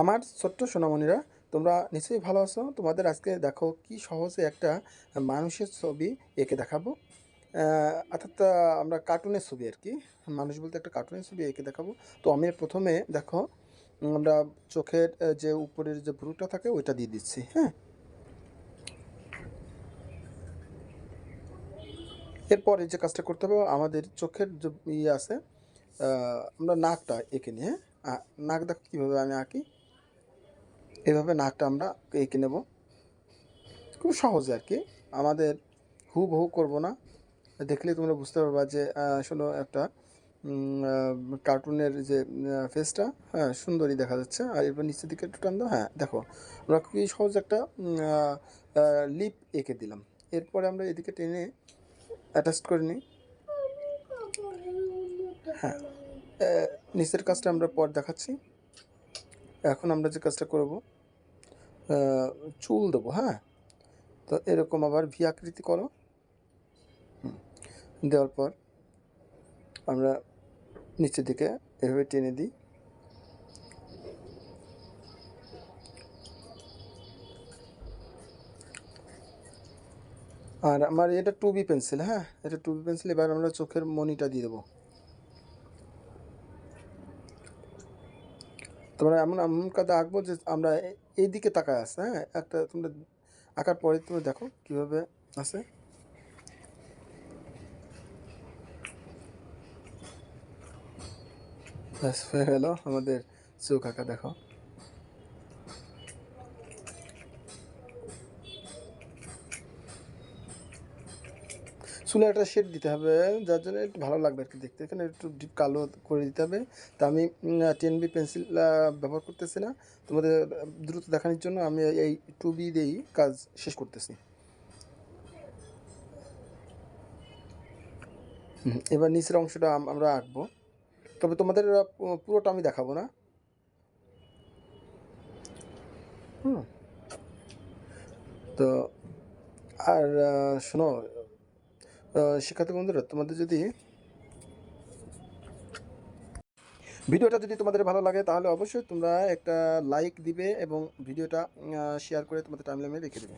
আমার ছোট্ট সোনামণিরা, তোমরা নিশ্চয়ই ভালো আছো। তোমাদের আজকে দেখো কি সহজে একটা মানুষের ছবি এঁকে দেখাবো। অর্থাৎ আমরা কার্টুনের ছবি আর কি। মানুষ বলতে একটা কার্টুনের ছবি এঁকে দেখাবো। তো আমি প্রথমে দেখো আমরা চোখের যে উপরের যে ভ্রুটা থাকে, ওইটা দিয়ে দিচ্ছি হ্যাঁ। এরপরে যে কাজটা করতে হবে, আমাদের চোখের যে ইয়ে আছে আমরা নাকটা এঁকে নিয়ে হ্যাঁ। নাক দেখো কীভাবে আমি আঁকি। এভাবে নাকটা আমরা এঁকে নেব। খুব সহজে আর কি। আমাদের হু হুবহু করব না। দেখলে তোমরা বুঝতে পারবা যে আসলে একটা কার্টুনের যে ফেসটা হ্যাঁ সুন্দরই দেখা যাচ্ছে। আর এরপর নিচের দিকে একটু টান দাও। হ্যাঁ দেখো, আমরা খুবই সহজ একটা লিপ এঁকে দিলাম। এরপরে আমরা এদিকে টেনে অ্যাটাচ করে নিই। হ্যাঁ নিচের কাজটা আমরা পর দেখাচ্ছি। এখন আমরা যে কাজটা করব চুল দেবো হ্যাঁ? তো এরকম আবার ভি আকৃতি করো। দেওয়ার পর আমরা নিচের দিকে এভাবে টেনে দিই। আর আমার এটা টুবি পেন্সিল হ্যাঁ? এটা টুবি পেন্সিল, এবার আমরা চোখের মনিটা দিয়ে দেবো। তোমরা এমন এমন কাজে আঁকবো যে আমরা এই দিকে তাকায় আছে হ্যাঁ? একটা তোমরা আঁকার পরে তুমি দেখো কীভাবে আছে। ব্যাস, হয়ে গেল আমাদের চোখ আঁকা, দেখো। চুলে একটা শেড দিতে হবে, যার জন্য একটু ভালো লাগবে আর কি দেখতে। এখানে একটু ডিপ কালো করে দিতে হবে। তা আমি টেন বি পেন্সিল ব্যবহার করতেছি না। তোমাদের দ্রুত দেখানোর জন্য আমি এই টু বি দিয়েই কাজ শেষ করতেছি। এবার নিচের অংশটা আমরা আঁকবো। তবে তোমাদের পুরোটা আমি দেখাবো না। হুম। তো, আর শোনো শিক্ষার্থী বন্ধুরা, তোমাদের যদি ভিডিওটা যদি তোমাদের ভালো লাগে, তাহলে অবশ্যই তোমরা একটা লাইক দিবে এবং ভিডিওটা শেয়ার করে তোমাদের টাইমলাইনে রেখে দেবে।